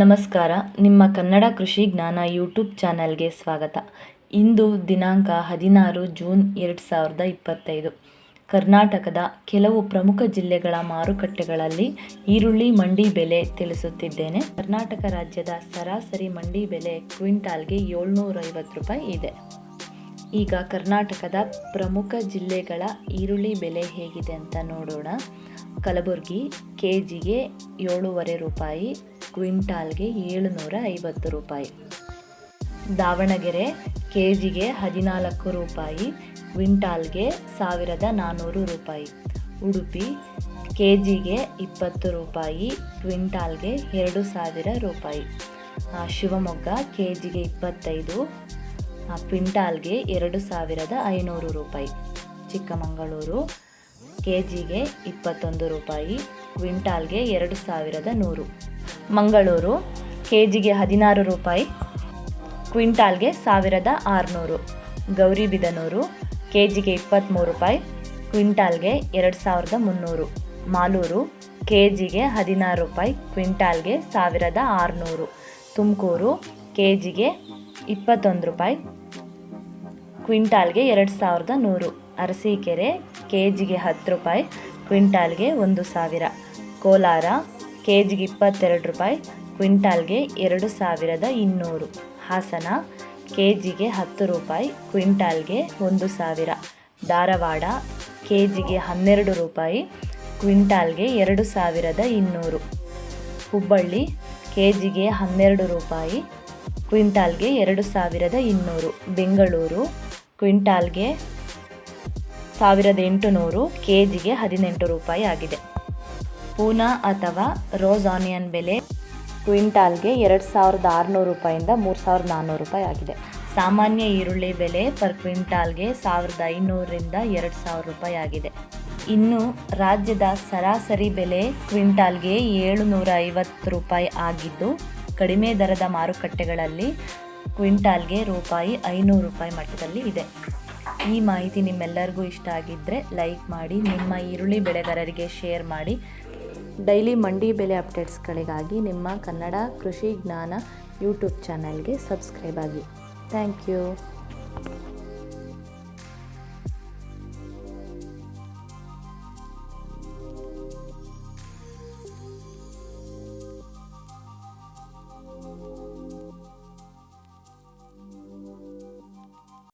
ನಮಸ್ಕಾರ, ನಿಮ್ಮ ಕನ್ನಡ ಕೃಷಿ ಜ್ಞಾನ ಯೂಟ್ಯೂಬ್ ಚಾನಲ್ಗೆ ಸ್ವಾಗತ. ಇಂದು ದಿನಾಂಕ ಹದಿನಾರು ಜೂನ್ ಎರಡು ಸಾವಿರದ ಇಪ್ಪತ್ತೈದು. ಕರ್ನಾಟಕದ ಕೆಲವು ಪ್ರಮುಖ ಜಿಲ್ಲೆಗಳ ಮಾರುಕಟ್ಟೆಗಳಲ್ಲಿ ಈರುಳ್ಳಿ ಮಂಡಿ ಬೆಲೆ ತಿಳಿಸುತ್ತಿದ್ದೇನೆ. ಕರ್ನಾಟಕ ರಾಜ್ಯದ ಸರಾಸರಿ ಮಂಡಿ ಬೆಲೆ ಕ್ವಿಂಟಾಲ್ಗೆ ಏಳ್ನೂರೈವತ್ತು ರೂಪಾಯಿ ಇದೆ. ಈಗ ಕರ್ನಾಟಕದ ಪ್ರಮುಖ ಜಿಲ್ಲೆಗಳ ಈರುಳ್ಳಿ ಬೆಲೆ ಹೇಗಿದೆ ಅಂತ ನೋಡೋಣ. ಕಲಬುರಗಿ ಕೆ ಜಿಗೆ ಏಳೂವರೆ ರೂಪಾಯಿ ಕ್ವಿಂಟಾಲ್ಗೆ ಏಳುನೂರ ಐವತ್ತು ರೂಪಾಯಿ. ದಾವಣಗೆರೆ ಕೆ ಜಿಗೆ ಹದಿನಾಲ್ಕು ರೂಪಾಯಿ, ಕ್ವಿಂಟಾಲ್ಗೆ ಸಾವಿರದ ನಾನ್ನೂರು ರೂಪಾಯಿ. ಉಡುಪಿ ಕೆ ಜಿಗೆ ಇಪ್ಪತ್ತು ರೂಪಾಯಿ, ಕ್ವಿಂಟಾಲ್ಗೆ ಎರಡು ಸಾವಿರ ರೂಪಾಯಿ. ಶಿವಮೊಗ್ಗ ಕೆ ಜಿಗೆ ಇಪ್ಪತ್ತೈದು ಕ್ವಿಂಟಾಲ್ಗೆ ಎರಡು ಸಾವಿರದ ಐನೂರು ರೂಪಾಯಿ. ಚಿಕ್ಕಮಗಳೂರು ಕೆ ಜಿಗೆ ಇಪ್ಪತ್ತೊಂದು ರೂಪಾಯಿ, ಕ್ವಿಂಟಾಲ್ಗೆ ಎರಡು ಸಾವಿರದ ನೂರು. ಮಂಗಳೂರು ಕೆ ಜಿಗೆ ಹದಿನಾರು ರೂಪಾಯಿ, ಕ್ವಿಂಟಾಲ್ಗೆ ಸಾವಿರದ ಆರುನೂರು ಗೌರಿಬಿದನೂರು ಕೆ ಜಿಗೆ ಇಪ್ಪತ್ತ್ಮೂರು ರೂಪಾಯಿ, ಕ್ವಿಂಟಾಲ್ಗೆ ಎರಡು ಸಾವಿರದ ಮುನ್ನೂರು, ಮಾಲೂರು ಕೆ ಜಿಗೆ ಹದಿನಾರು ರೂಪಾಯಿ, ಕ್ವಿಂಟಾಲ್ಗೆ ಸಾವಿರದ ಆರುನೂರು, ತುಮಕೂರು ಕೆ ಜಿಗೆ ಇಪ್ಪತ್ತೊಂದು ರೂಪಾಯಿ, ಕ್ವಿಂಟಾಲ್ಗೆ ಎರಡು ಸಾವಿರದ ನೂರು, ಅರಸೀಕೆರೆ ಕೆ ಜಿಗೆ ಹತ್ತು ರೂಪಾಯಿ, ಕ್ವಿಂಟಾಲ್ಗೆ ಒಂದು ಸಾವಿರ, ಕೋಲಾರ ಕೆ ಜಿಗೆ ಇಪ್ಪತ್ತೆರಡು ರೂಪಾಯಿ, ಕ್ವಿಂಟಾಲ್ಗೆ ಎರಡು ಸಾವಿರದ ಇನ್ನೂರು. ಹಾಸನ ಕೆ ಜಿಗೆ ಹತ್ತು ರೂಪಾಯಿ, ಕ್ವಿಂಟಾಲ್ಗೆ ಒಂದು ಸಾವಿರ. ಧಾರವಾಡ ಕೆ ಜಿಗೆ ಹನ್ನೆರಡು ರೂಪಾಯಿ, ಕ್ವಿಂಟಾಲ್ಗೆ ಎರಡು ಸಾವಿರದ ಇನ್ನೂರು. ಹುಬ್ಬಳ್ಳಿ ಕೆ ಜಿಗೆ ಹನ್ನೆರಡು ರೂಪಾಯಿ, ಕ್ವಿಂಟಾಲ್ಗೆ ಎರಡು ಸಾವಿರದ ಇನ್ನೂರು. ಬೆಂಗಳೂರು, ಕ್ವಿಂಟಾಲ್ಗೆ ಸಾವಿರದ ಎಂಟುನೂರು ಕೆ ಜಿಗೆ ಹದಿನೆಂಟು ರೂಪಾಯಿ ಆಗಿದೆ. ಪೂನಾ ಅಥವಾ ರೋಸ್ ಆನಿಯನ್ ಬೆಲೆ ಕ್ವಿಂಟಾಲ್ಗೆ ಎರಡು ಸಾವಿರದ ಆರುನೂರು ರೂಪಾಯಿಂದ ಮೂರು ಸಾವಿರದ ನಾನ್ನೂರು ರೂಪಾಯಿ ಆಗಿದೆ. ಸಾಮಾನ್ಯ ಈರುಳ್ಳಿ ಬೆಲೆ ಪರ್ ಕ್ವಿಂಟಾಲ್ಗೆ ಸಾವಿರದ ಐನೂರರಿಂದ ಎರಡು ಸಾವಿರ ರೂಪಾಯಿ ಆಗಿದೆ. ಇನ್ನು ರಾಜ್ಯದ ಸರಾಸರಿ ಬೆಲೆ ಕ್ವಿಂಟಾಲ್ಗೆ ಏಳುನೂರ ಐವತ್ತು ರೂಪಾಯಿ ಆಗಿದ್ದು, ಕಡಿಮೆ ದರದ ಮಾರುಕಟ್ಟೆಗಳಲ್ಲಿ ಕ್ವಿಂಟಾಲ್ಗೆ ರೂಪಾಯಿ ಐನೂರು ರೂಪಾಯಿ ಮಟ್ಟದಲ್ಲಿ ಇದೆ. ಈ ಮಾಹಿತಿ ನಿಮ್ಮೆಲ್ಲರಿಗೂ ಇಷ್ಟ ಆಗಿದ್ದರೆ ಲೈಕ್ ಮಾಡಿ, ನಿಮ್ಮ ಈರುಳ್ಳಿ ಬೆಳೆಗಾರರಿಗೆ ಶೇರ್ ಮಾಡಿ. ಡೈಲಿ ಮಂಡಿ ಬೆಲೆ ಅಪ್ಡೇಟ್ಸ್ಗಳಿಗಾಗಿ ನಿಮ್ಮ ಕನ್ನಡ ಕೃಷಿ ಜ್ಞಾನ ಯೂಟ್ಯೂಬ್ ಚಾನಲ್ಗೆ ಸಬ್ಸ್ಕ್ರೈಬ್ ಆಗಿ. Thank you.